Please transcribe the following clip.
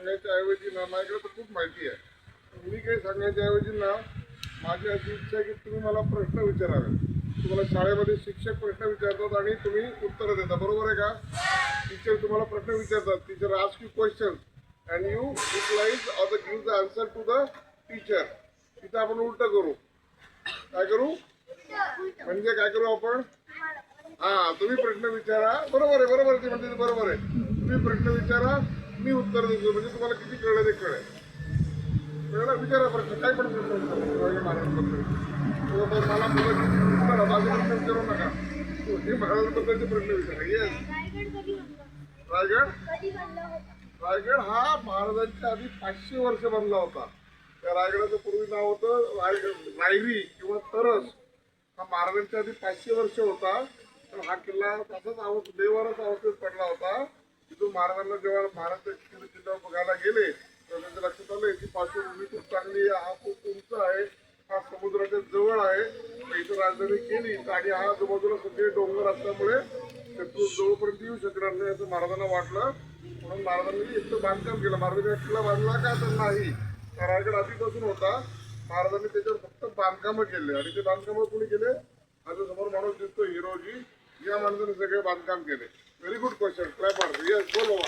सांगायच्या ऐवजी ना माझ्याकडे तर खूप माहिती आहे. मी काही सांगायच्या ऐवजी ना माझी अशी इच्छा आहे की तुम्ही मला प्रश्न विचारावे तुम्हाला शाळेमध्ये शिक्षक प्रश्न विचारतात आणि तुम्ही उत्तरं देता. बरोबर आहे का? टीचर तुम्हाला प्रश्न विचारतात. Teacher ask you question and you replies or the give the answer to the teacher तिथं आपण उलट करू. काय करू? म्हणजे काय करू आपण? हा तुम्ही प्रश्न विचारा. बरोबर आहे बरोबर आहे ते म्हणते बरोबर आहे. तुम्ही प्रश्न विचारा. मी उत्तर देतो म्हणजे तुम्हाला किती कळलं ते कळेल. कळलं विचारा प्रश्न काय पण प्रश्न महाराजांबद्दल मला मुलं विचारा माझे प्रश्न विचारू नका. हो, हे महाराजांबद्दलचे प्रश्न विचारा. येस रायगड? रायगड हा महाराजांच्या आधी पाचशे वर्ष बनला होता. त्या रायगडाचं पूर्वी नाव होतं रायगड रायरी किंवा तरस. हा महाराजांच्या आधी पाचशे वर्ष होता. तर हा किल्ला तसाच अवस्थ देवारच अवस्थेत पडला होता. तिथून महाराजांना जेव्हा महाराज किल्ले बघायला गेले तेव्हा त्यांच्या लक्षात आलं की पार्श्वभूमी खूप चांगली आहे हा खूप उंच आहे हा समुद्राच्या जवळ आहे इथं राजधानी केली आणि हा आजूबाजूला सगळे डोंगर असल्यामुळे शत्रू जवळपर्यंत येऊ शकणार नाही असं महाराजांना वाटलं. म्हणून महाराजांनी इथं बांधकाम केलं. महाराजांनी किल्ला बांधला का तर नाही. रायगड आधीपासून होता. महाराजांनी त्याच्यावर फक्त बांधकामं केले आणि ते बांधकामं कोणी केले? आता समोर माणूस दिसतो हिरोजी. या माणसाने सगळे बांधकाम केले. very good question. Clap for yes, on.